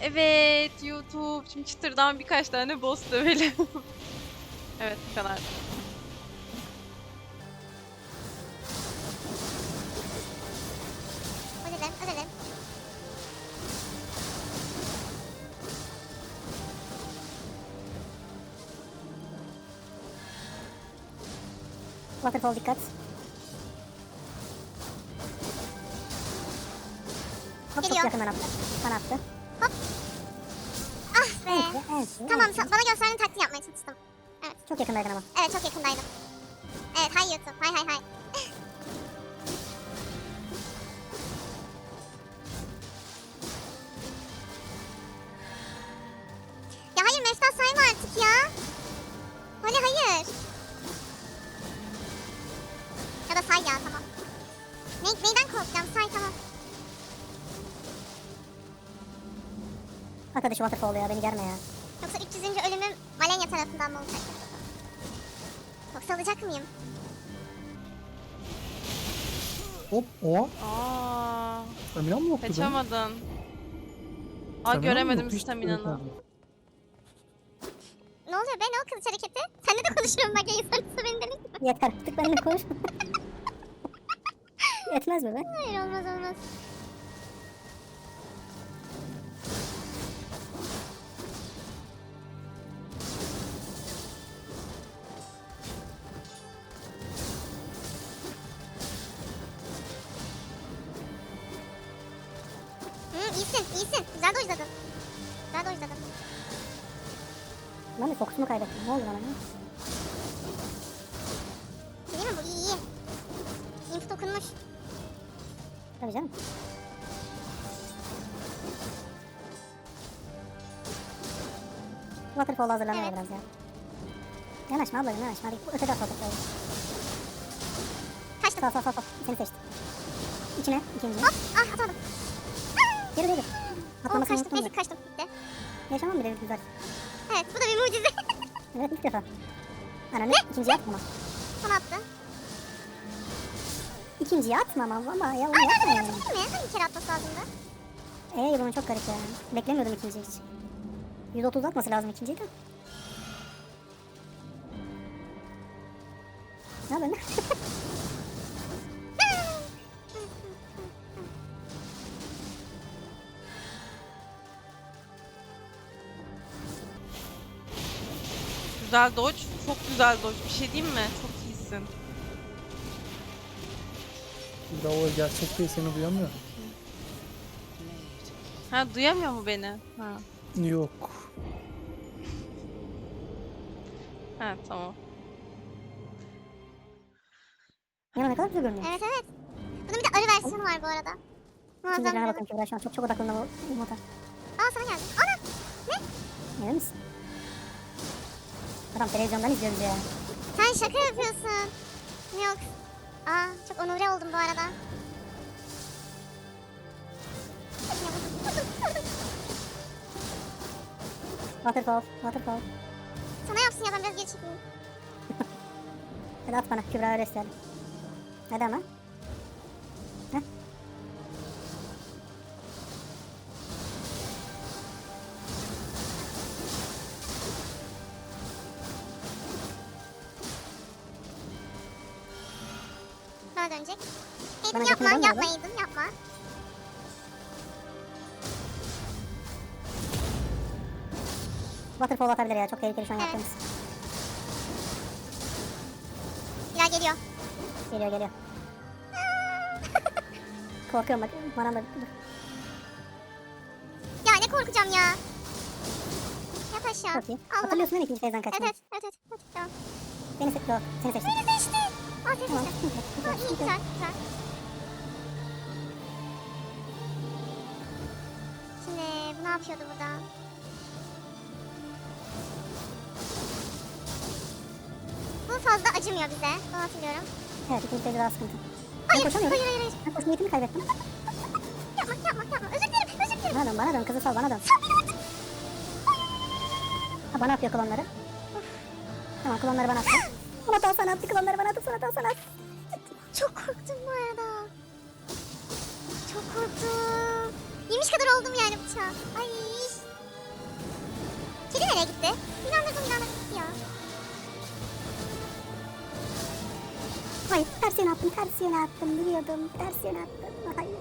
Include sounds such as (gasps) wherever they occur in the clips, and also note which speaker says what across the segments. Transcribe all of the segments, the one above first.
Speaker 1: Evet YouTube. Şimdi çıtırdan birkaç tane boss dövelim. (laughs) evet bu kadar.
Speaker 2: Ölelim, ölelim.
Speaker 3: Waterfall dikkat. Hop çok
Speaker 2: Geliyor.
Speaker 3: yakından attı. Bana attı. Evet,
Speaker 2: Tamam,
Speaker 3: evet.
Speaker 2: sa- bana gösterdiğin taktiği yapmaya çalıştım.
Speaker 3: Çok yakındaydın ama.
Speaker 2: Evet, çok yakındaydım. Evet, hay YouTube, hay hay hay. ya hayır, Mefta sayma artık ya. Öyle hayır. Ya da say ya, tamam. Ne, neyden korkacağım? Say tamam.
Speaker 3: Arkadaşı waterfall ya beni germe ya.
Speaker 2: Yoksa 300. ölümüm Malenya tarafından mı olacak? Yoksa alacak mıyım?
Speaker 4: Hop oha.
Speaker 1: Aa,
Speaker 4: Stamina mı yoktu benim?
Speaker 1: kaçamadın. Aa
Speaker 4: Stamina mı
Speaker 1: göremedim
Speaker 4: yoktu? Hiç
Speaker 1: staminanı.
Speaker 2: Ne oluyor be? Ne o kılıç hareketi? Seninle de konuşuyorum bak insan beni demek mi?
Speaker 3: Yeter artık benimle konuş. (laughs) Yetmez mi be?
Speaker 2: Hayır olmaz olmaz. İyisin, iyisin. Güzel dojladın. Güzel dojladın.
Speaker 3: Ben de fokusumu kaybettim. Ne oldu bana ya?
Speaker 2: Değil mi bu? İyi iyi. Input okunmuş.
Speaker 3: Tabii canım. Waterfall hazırlanıyor
Speaker 2: Evet.
Speaker 3: biraz ya. Yanaşma ablacım yanaşma. Hadi ötede at waterfall'u.
Speaker 2: Kaçtım.
Speaker 3: Sağ sağ sağ sağ. Seni seçtim. İçine ikinci.
Speaker 2: Hop! Ah atamadım.
Speaker 3: Geri geri.
Speaker 2: Kaçtım.
Speaker 3: unuttum
Speaker 2: Neyse
Speaker 3: da.
Speaker 2: kaçtım. Bitti.
Speaker 3: Yaşamam bile güzel.
Speaker 2: Evet bu da bir mucize. (laughs)
Speaker 3: Evet ilk defa. Ananı ikinciye atmama.
Speaker 2: Sana attı.
Speaker 3: İkinciye atmamam ama ya onu
Speaker 2: Aa
Speaker 3: yapma yani.
Speaker 2: değil mi? Hangi kere atması lazımdı?
Speaker 3: Eee bunun çok garip ya. Beklemiyordum ikinciyi hiç. 130 atması lazım ikinciyi de. Ne haber (laughs)
Speaker 1: Güzel dodge. Çok güzel dodge. Bir şey diyeyim mi? Çok iyisin.
Speaker 4: Bir daha o gerçek değil seni duyamıyor.
Speaker 1: Ha duyamıyor mu beni? Ha.
Speaker 4: Yok.
Speaker 1: Ha tamam.
Speaker 3: Ya ne kadar güzel görünüyor.
Speaker 2: Evet evet. Bunun bir de arı versiyonu var bu arada.
Speaker 3: Şimdi
Speaker 2: Muazzam. bir-
Speaker 3: bakın Kübra şu an çok çok odaklandı bu motor.
Speaker 2: Aa sana geldi. Ana!
Speaker 3: Emin misin? Adam televizyondan izliyoruz ya.
Speaker 2: Sen şaka yapıyorsun. Yok. Aa çok onure oldum bu arada.
Speaker 3: Waterfall, waterfall.
Speaker 2: Sana yapsın ya ben biraz geri çekeyim. (laughs)
Speaker 3: Hadi at bana Kübra öyle isterim. Hadi ama. Waterfall atabilir ya çok tehlikeli şu an yaptığımız.
Speaker 2: Bilal geliyor.
Speaker 3: Geliyor geliyor. (laughs) Korkuyorum bak bana da dur.
Speaker 2: Ya ne korkacağım ya. Yat aşağı.
Speaker 3: Çok iyi.
Speaker 2: Allah.
Speaker 3: Hatırlıyorsun değil mi ikinci feyzden
Speaker 2: Evet
Speaker 3: kaçmayı?
Speaker 2: evet, evet, evet, evet, tamam.
Speaker 3: Beni seçti yok. Seni seçtim.
Speaker 2: Beni seçti. Aferin
Speaker 3: Tamam.
Speaker 2: size. Ha, (laughs) iyi, güzel, güzel. Şimdi bu ne yapıyordu burada? Fazla acımıyor bize. Bunu hatırlıyorum.
Speaker 3: Evet ikinci feyzi daha sıkıntı. Ben
Speaker 2: Hayır,
Speaker 3: koşamıyorum.
Speaker 2: hayır, hayır, hayır.
Speaker 3: Ben koşma niyetimi kaybettim.
Speaker 2: Yapma, yapma, yapma. Özür dilerim, özür dilerim.
Speaker 3: Bana dön bana dön kızı sal bana dön. Ha bana atıyor klonları. Tamam klonları bana attı. Bana tal sana attı klonları bana attı sonra tal sana attı.
Speaker 2: Çok korktum bu arada. Çok korktum. Yemiş kadar oldum yani bıçağa. Ay Kedi nereye gitti? İnandırdım inandırdım gitti ya.
Speaker 3: Hayır ters yöne attım ters yöne attım biliyordum ters yöne attım. Hayır.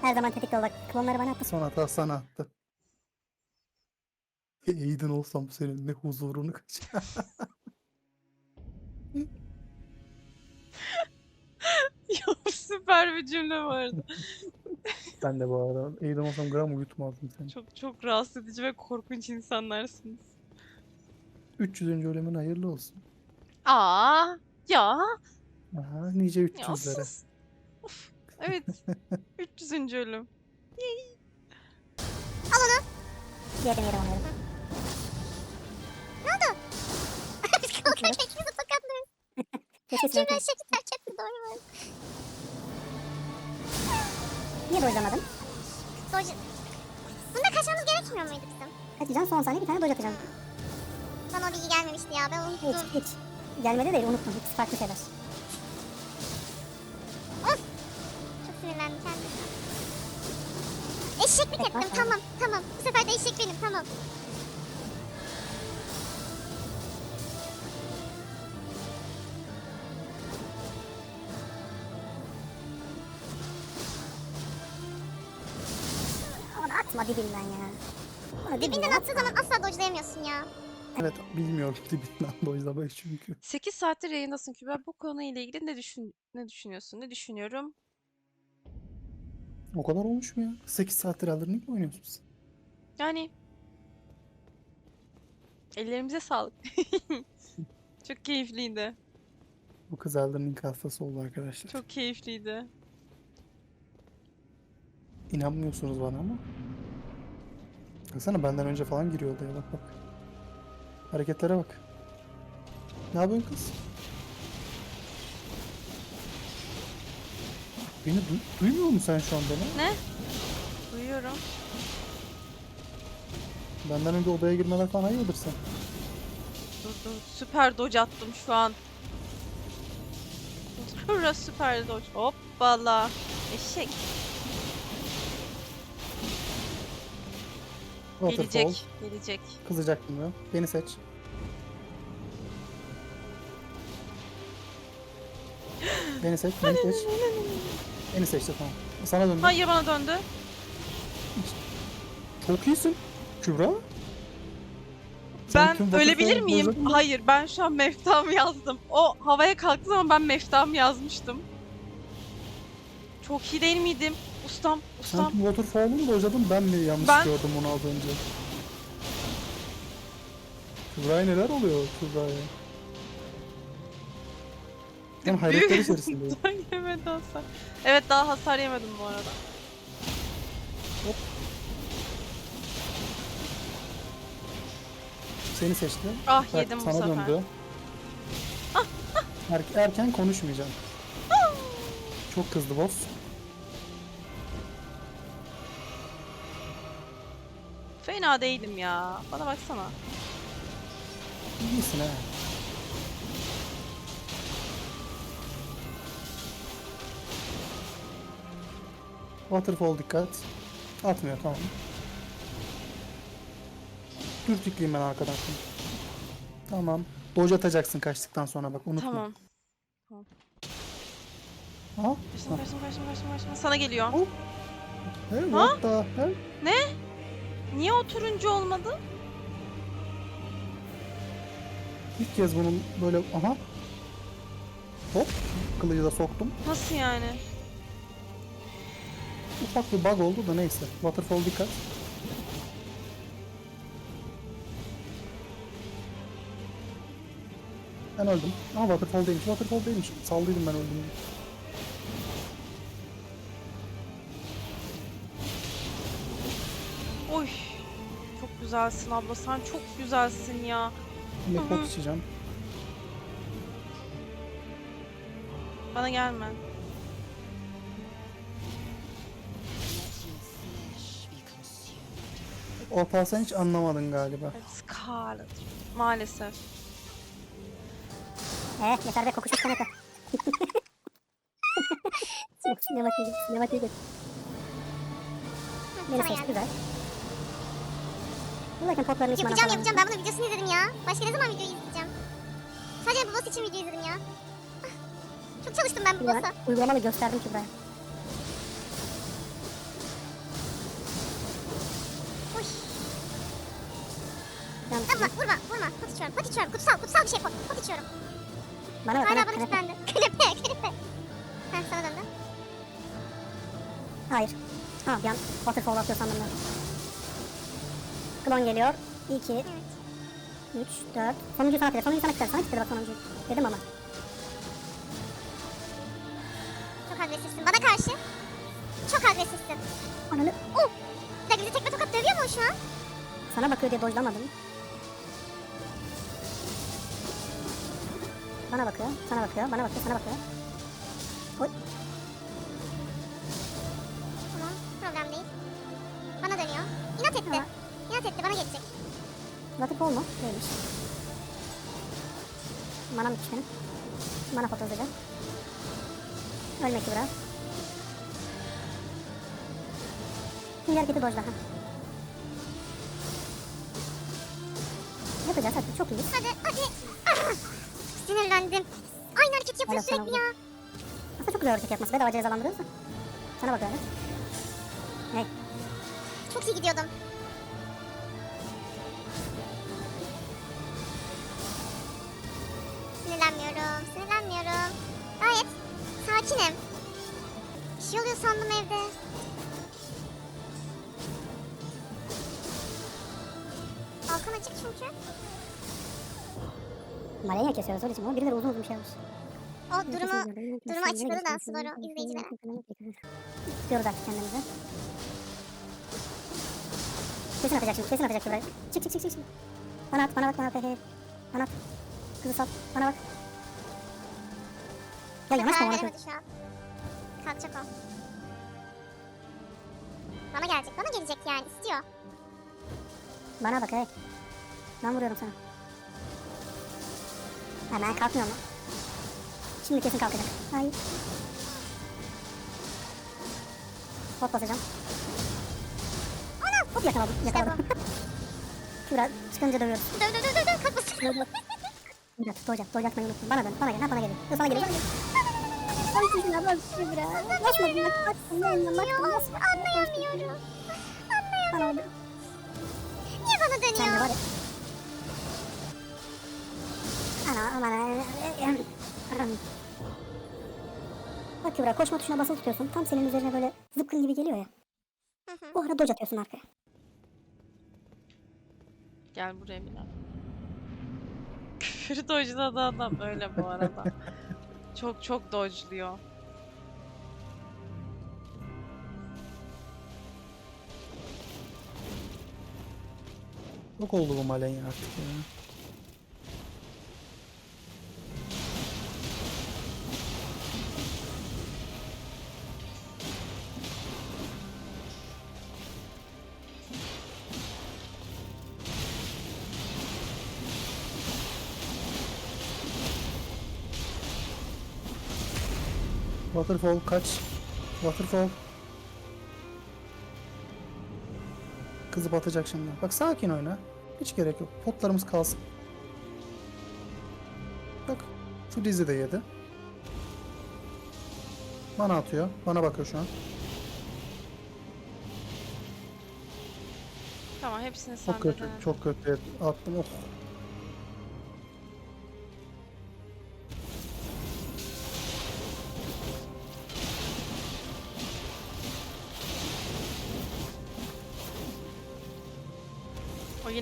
Speaker 3: Her zaman tetikte ol bak klonları bana attı.
Speaker 4: Son hata sana attı. Aiden olsam senin ne huzurunu kaçır. (laughs) (laughs)
Speaker 1: ya süper bir cümle vardı. (laughs)
Speaker 4: ben de bu arada. Aiden olsam gram uyutmazdım seni.
Speaker 1: Çok çok rahatsız edici ve korkunç insanlarsınız.
Speaker 4: 300. ölümün hayırlı olsun.
Speaker 1: Aa ya
Speaker 4: Aha nice
Speaker 1: ya
Speaker 4: 300'lere.
Speaker 1: sus. Of, Evet. (laughs) 300. ölüm.
Speaker 3: Yedim yedim onları.
Speaker 2: Biz kalkarken ikimiz de tokatlıyoruz.
Speaker 3: Kesin
Speaker 2: Kim ben
Speaker 3: kesin.
Speaker 2: şefi terk etti doğru mu?
Speaker 3: Niye dojlamadın?
Speaker 2: Doji... Bunda kaçmamız gerekmiyor muydu bizim?
Speaker 3: Kaçacaksın son saniye bir tane doj atacaksın.
Speaker 2: Bana o bilgi gelmemişti ya ben unuttum.
Speaker 3: Hiç hiç. Gelmedi değil unuttum. İkisi farklı şeyler.
Speaker 2: Kendime. Eşeklik
Speaker 3: Evet,
Speaker 2: ettim
Speaker 3: bak,
Speaker 2: tamam tamam. Bu sefer de eşek benim tamam.
Speaker 3: Onu atma dibinden ya. Onu
Speaker 2: Dibinden attığı zaman asla dojlayamıyorsun ya.
Speaker 4: Evet bilmiyorum (laughs) dibinden dojlamayı çünkü.
Speaker 1: 8 saattir yayındasın Kübra. Bu konuyla ilgili ne düşün ne düşünüyorsun? Ne düşünüyorum?
Speaker 4: O kadar olmuş mu ya? 8 saattir Elden Ring mi oynuyorsunuz?
Speaker 1: Yani ellerimize sağlık. (laughs) Çok keyifliydi.
Speaker 4: Bu kız Elden Ring hastası oldu arkadaşlar.
Speaker 1: Çok keyifliydi.
Speaker 4: İnanmıyorsunuz bana ama. Baksana benden önce falan giriyor odaya bak bak. Hareketlere bak. Ne yapıyorsun kız? Beni du- duymuyor musun sen şu an beni?
Speaker 1: Ne? Duyuyorum.
Speaker 4: Benden önce odaya girmeler falan hayırdır sen?
Speaker 1: Dur dur. Süper dodge attım şu an. Burası süper dodge. Hoppala. Eşek.
Speaker 4: Waterfall.
Speaker 1: Gelecek. Gelecek.
Speaker 4: Kızacak mı? Beni seç. (gasps) Beni seç, beni seç. (laughs) Beni seçti tamam. Sana döndüm.
Speaker 1: Hayır bana döndü.
Speaker 4: Çok iyisin. Kübra. Sen
Speaker 1: Ben ölebilir miyim? Hayır ben şu an meftam yazdım. O havaya kalktı ama ben meftam yazmıştım. Çok iyi değil miydim? Ustam,
Speaker 4: Sen
Speaker 1: ustam.
Speaker 4: tüm Waterfall'u mu boyadın? Ben mi yanlış
Speaker 1: Ben-
Speaker 4: gördüm onu az önce? Kübra'ya neler oluyor Kübra'ya? Hem hayretler
Speaker 1: Büyük-
Speaker 4: içerisindeyim. (laughs)
Speaker 1: Yemedi hasar. Evet daha hasar yemedim bu arada.
Speaker 4: Seni seçti.
Speaker 1: Ah
Speaker 4: Bak,
Speaker 1: yedim bu
Speaker 4: sana
Speaker 1: sefer.
Speaker 4: döndü. (laughs) Er- erken konuşmayacağım. Çok kızdı boss.
Speaker 1: Fena değilim ya. Bana baksana.
Speaker 4: İyisin ha. Waterfall dikkat. Atmıyor tamam. Dürtükleyeyim ben arkadan şimdi. Tamam. Dodge atacaksın kaçtıktan sonra bak unutma.
Speaker 1: Tamam.
Speaker 4: Ha?
Speaker 1: Kaçtım kaçtım kaçtım kaçtım kaçtım. Sana geliyor.
Speaker 4: Oh. Hey, what the hell?
Speaker 1: Niye o turuncu olmadı?
Speaker 4: İlk kez bunun böyle aha. Hop. Kılıcı da soktum.
Speaker 1: Nasıl yani?
Speaker 4: Ufak bir bug oldu da neyse. Waterfall dikkat. Ben öldüm. Ama Waterfall değilmiş. Waterfall değilmiş. Saldıydım ben öldüm.
Speaker 1: Oy. Çok güzelsin abla. Sen çok güzelsin ya.
Speaker 4: Pot içeceğim.
Speaker 1: Bana gelme.
Speaker 4: Opal sen hiç anlamadın galiba.
Speaker 1: Evet, Scarlet. Maalesef.
Speaker 3: Yeter be kokuşmuş kanaka. Sinematiği git, sinematiği git. Beni
Speaker 2: geldi.
Speaker 3: güzel. Potların içi bana
Speaker 2: Yapacağım yapacağım. Ben bunun videosunu izledim ya. Başka ne zaman video izleyeceğim? Sadece bu boss için video izledim ya. Ah, Çok çalıştım ben bu
Speaker 3: Ben
Speaker 2: boss'a.
Speaker 3: uygulamalı gösterdim ki buraya.
Speaker 2: Yapma vurma vurma. Pot içiyorum pot içiyorum. Kutsal kutsal bir şey pot. Pot içiyorum.
Speaker 3: bana bak.
Speaker 2: Hala
Speaker 3: Hala
Speaker 2: bana kilitlendi. (laughs) Kanepe kanepe. Heh sana döndü.
Speaker 3: Hayır. Ha bir an waterfall atıyor sandım ben. Klon geliyor. 2,
Speaker 2: Evet.
Speaker 3: 3, 4. Sonuncu sana kitle. Sonuncu sana kitle. Sana kitle bak sonuncu. Dedim ama.
Speaker 2: Çok agresifsin. Bana karşı. Çok agresifsin.
Speaker 3: Ananı
Speaker 2: Oh. Bir dakika bizi tekme tokat dövüyor mu şu an?
Speaker 3: sana bakıyor diye dojlamadım. Bana bakıyor. Sana bakıyor. Bana bakıyor. Sana bakıyor. Oy.
Speaker 2: Tamam problem değil. Bana dönüyor. İnat etti.
Speaker 3: Tamam.
Speaker 2: İnat etti bana gelecek.
Speaker 3: Waterfall mu? Değilmiş. Manam bitmiş benim. Foto hızlıca. Ölmek biraz. Şimdi hareketi dojla. Ha. Yapacağız hadi çok iyiyiz.
Speaker 2: Hadi hadi. Sinirlendim. Aynı hareket yapıyor
Speaker 3: Helal
Speaker 2: sürekli ya.
Speaker 3: Aslında çok güzel hareket yapması. Bedava cezalandırıyoruz da. Sana bak öyle. Hey.
Speaker 2: Çok iyi gidiyordum. Sinirlenmiyorum, sinirlenmiyorum. Gayet sakinim. Bir şey oluyor sandım evde. Balkon açık çünkü.
Speaker 3: Malenya kesiyoruz öyle için ama birileri uzun uzun bir şey yapmış.
Speaker 2: O durumu durumu açıkladı da Subaru izleyicilere.
Speaker 3: Tutuyoruz artık kendimizi. Kesin atacak şimdi, kesin atacak buraya. Çık çık çık çık. çık. Bana at, bana bak, bana bak. Hey, hey. Bana at. Kızı sal, bana bak. Ya yanaşma
Speaker 2: Karar
Speaker 3: bana.
Speaker 2: veremedi şu an. Kalkacak o. Bana gelecek, bana gelecek yani istiyor.
Speaker 3: Bana bak hey. Ben vuruyorum sana. Hemen kalkmıyor mu? Şimdi kesin kalkacak. Hayır. Hop basacağım.
Speaker 2: Ana!
Speaker 3: Hop yakaladım.
Speaker 2: İşte
Speaker 3: Yakaladım. Kübra çıkınca dövüyoruz.
Speaker 2: Döv döv döv döv döv kalkmasın.
Speaker 3: Döv döv. Kübra doja. Doja atmayı unuttum. Bana dön. Bana gel. Ha bana geliyor. Yo, sana geliyor. Ay Kübra bak Kübra. Basmadım bak. Baktım ben de baktım.
Speaker 2: Anlayamıyorum. Anlayamıyorum.
Speaker 3: Bana oldu.
Speaker 2: Niye bana
Speaker 3: Sen de
Speaker 2: dönüyor?
Speaker 3: var ya. Ana aman. Bak Kübra koşma tuşuna basılı tutuyorsun. Tam senin üzerine böyle zıpkın gibi geliyor ya.
Speaker 2: Hı hı.
Speaker 3: O ara dodge atıyorsun arkaya.
Speaker 1: Gel buraya Mila. Küfür dojladı adam öyle bu arada. (laughs) çok çok dojluyor.
Speaker 4: Yok oldu bu Malenya artık ya. Waterfall kaç. Waterfall. Kızı batacak şimdi. Bak sakin oyna. Hiç gerek yok. Potlarımız kalsın. Bak. Şu dizi de yedi. Bana atıyor. Bana bakıyor şu an.
Speaker 1: Tamam hepsini sen
Speaker 4: Çok kötü. Çok kötü attım. Oh.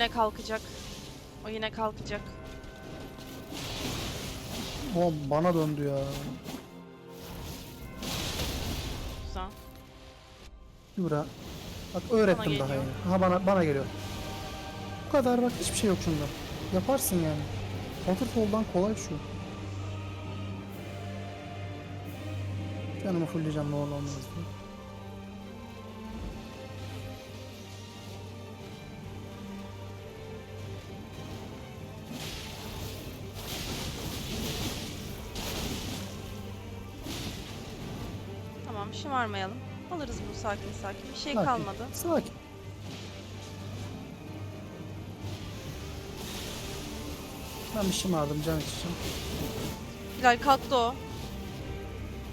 Speaker 1: Yine kalkacak. O yine kalkacak.
Speaker 4: O bana döndü ya.
Speaker 1: Güzel.
Speaker 4: Kübra. Bak öğrettim daha
Speaker 1: geliyor.
Speaker 4: yeni. Ha bana bana geliyor. Bu kadar bak hiçbir şey yok şunda. Yaparsın yani. Waterfall'dan kolay şu. Canımı fullleyeceğim ne olur olmaz diye.
Speaker 1: Şımarmayalım. Alırız bunu sakin sakin. Bir şey
Speaker 4: Sakin,
Speaker 1: kalmadı.
Speaker 4: Sakin. Ben bir şımardım can içeceğim.
Speaker 1: Bilal kalktı o.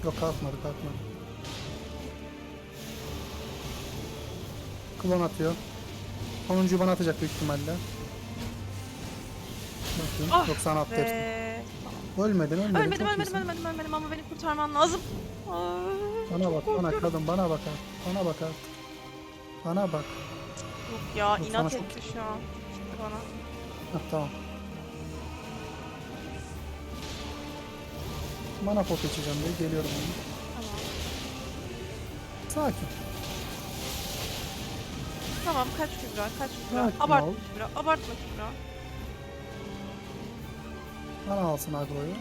Speaker 4: Yok kalkmadı kalkmadı. Klon atıyor. Sonuncuyu bana atacak büyük ihtimalle. Bakayım.
Speaker 1: Ah
Speaker 4: 90 attı hepsini.
Speaker 1: Ve...
Speaker 4: Ölmedin ölmedin.
Speaker 1: Ölmedim
Speaker 4: çok
Speaker 1: ölmedim
Speaker 4: iyisin.
Speaker 1: ölmedim ölmedim ama beni kurtarman lazım.
Speaker 4: Bana bak
Speaker 1: çok
Speaker 4: bana
Speaker 1: korkuyorum.
Speaker 4: kadın bana bak artık. Bana bak artık. Bana bak.
Speaker 1: Yok ya
Speaker 4: Yok,
Speaker 1: inat
Speaker 4: sana
Speaker 1: etti şu an. Gitti bana.
Speaker 4: Hah tamam. Mana pot içeceğim diye geliyorum.
Speaker 1: Tamam.
Speaker 4: Sakin.
Speaker 1: Tamam kaç Kübra kaç Kübra.
Speaker 4: Sakin
Speaker 1: Abartma
Speaker 4: ol.
Speaker 1: Kübra. Abartma Kübra.
Speaker 4: Bana alsın agroyu.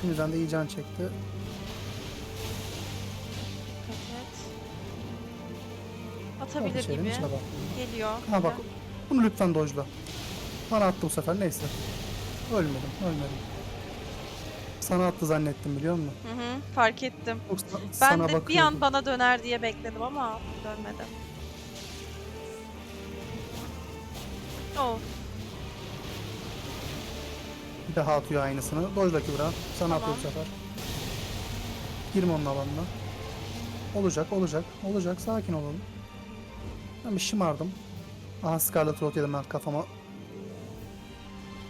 Speaker 4: Şimdiden de iyi can çekti.
Speaker 1: Atabilir
Speaker 4: içeri,
Speaker 1: gibi.
Speaker 4: bak.
Speaker 1: Geliyor.
Speaker 4: Ha bak. Bunu lütfen dojla. Bana attı bu sefer neyse. Ölmedim, ölmedim. Sana attı zannettim biliyor musun?
Speaker 1: Hı hı, fark ettim.
Speaker 4: Yoksa
Speaker 1: Ben
Speaker 4: sana
Speaker 1: de bir
Speaker 4: bakıyordum.
Speaker 1: an bana döner diye bekledim ama dönmedi. Oh,
Speaker 4: Bir daha atıyor aynısını. Dojla Kübra. Sana atıyor bu
Speaker 1: Tamam.
Speaker 4: sefer. Girme onun alanına. Olacak, olacak, olacak. Sakin olalım. Ben bir şımardım. Aha Scarlet Rot yedim ben kafama.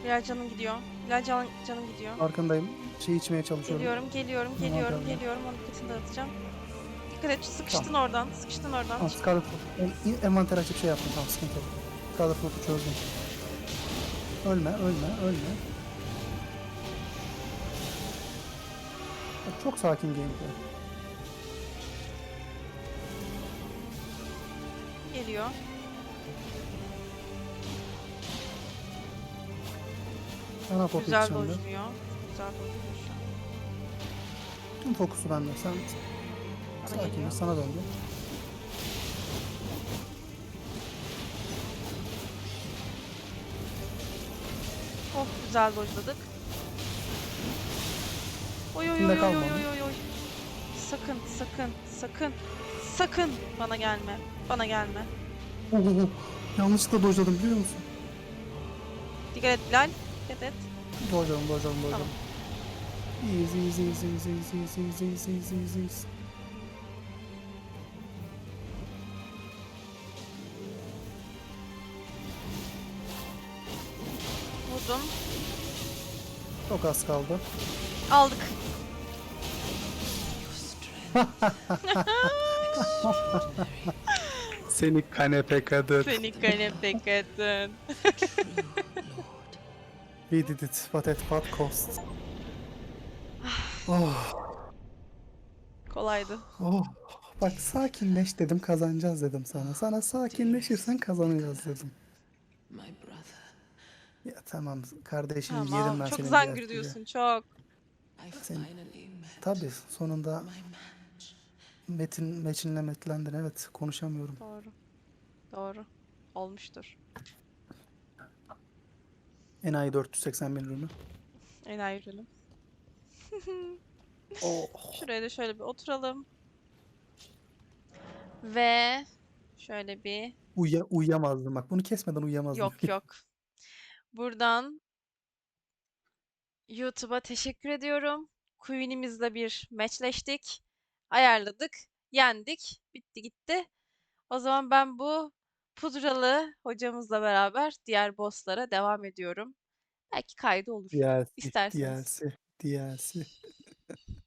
Speaker 1: Bilal canım gidiyor. Bilal can, canım gidiyor.
Speaker 4: Farkındayım. Şey içmeye çalışıyorum.
Speaker 1: Geliyorum, geliyorum,
Speaker 4: Tamam,
Speaker 1: geliyorum,
Speaker 4: tamam.
Speaker 1: geliyorum. Onun dikkatini dağıtacağım. Dikkat et, sıkıştın oradan, sıkıştın oradan.
Speaker 4: Tamam Scarlet Rot. İn- envanter açıp şey yaptım. Tamam sıkıntı yok. Scarlet Rot'u çözdüm. Ölme, ölme, ölme. Bak, Çok sakin gameplay.
Speaker 1: Geliyor.
Speaker 4: Ana pot
Speaker 1: Güzel
Speaker 4: içeceğim de.
Speaker 1: dojluyor. Güzel dojluyor şu an.
Speaker 4: Tüm fokusu bende. Sen
Speaker 1: Bana
Speaker 4: sakin ol,
Speaker 1: geliyor.
Speaker 4: sana döndü.
Speaker 1: Oh, güzel dojladık. Oy oy oy oy oy oy oy oy. Sakın, sakın, sakın, sakın bana gelme. Bana gelme.
Speaker 4: Oh, oh, oh. Yanlışlıkla dojladım biliyor musun?
Speaker 1: Dikkat et Bilal. Dikkat et.
Speaker 4: Dojladım, dojladım, dojladım.
Speaker 1: Tamam.
Speaker 4: Easy, easy, easy, easy, easy, easy, easy, easy, easy, easy, easy.
Speaker 1: Vurdum.
Speaker 4: Çok az kaldı.
Speaker 1: Aldık.
Speaker 4: Seni kanepe kadın.
Speaker 1: Seni kanepe kadın. (laughs)
Speaker 4: We did it, but at what cost? Oh,
Speaker 1: Kolaydı.
Speaker 4: oh. Bak sakinleş dedim kazanacağız dedim sana. Sana sakinleşirsen kazanacağız dedim. Ya tamam kardeşim yedim ben
Speaker 1: Tamam. Çok
Speaker 4: senin
Speaker 1: zangır
Speaker 4: diğer türlü.
Speaker 1: diyorsun çok.
Speaker 4: Sen, tabii sonunda Metin Metin'le metlendin evet konuşamıyorum.
Speaker 1: Doğru. Doğru. Olmuştur.
Speaker 4: Enayi 480 bin ürünü.
Speaker 1: Enayi ürünüm. (laughs)
Speaker 4: Oh.
Speaker 1: Şuraya da şöyle bir oturalım. Ve şöyle bir
Speaker 4: Uyuya, uyuyamazdım bak bunu kesmeden uyuyamazdım.
Speaker 1: yok yok. Buradan YouTube'a teşekkür ediyorum. Queen'imizle bir matchleştik. Ayarladık. Yendik. Bitti gitti. O zaman ben bu pudralı hocamızla beraber diğer bosslara devam ediyorum. Belki kaydı olur.
Speaker 4: DLC,
Speaker 1: İsterseniz.
Speaker 4: DLC, DLC. (laughs)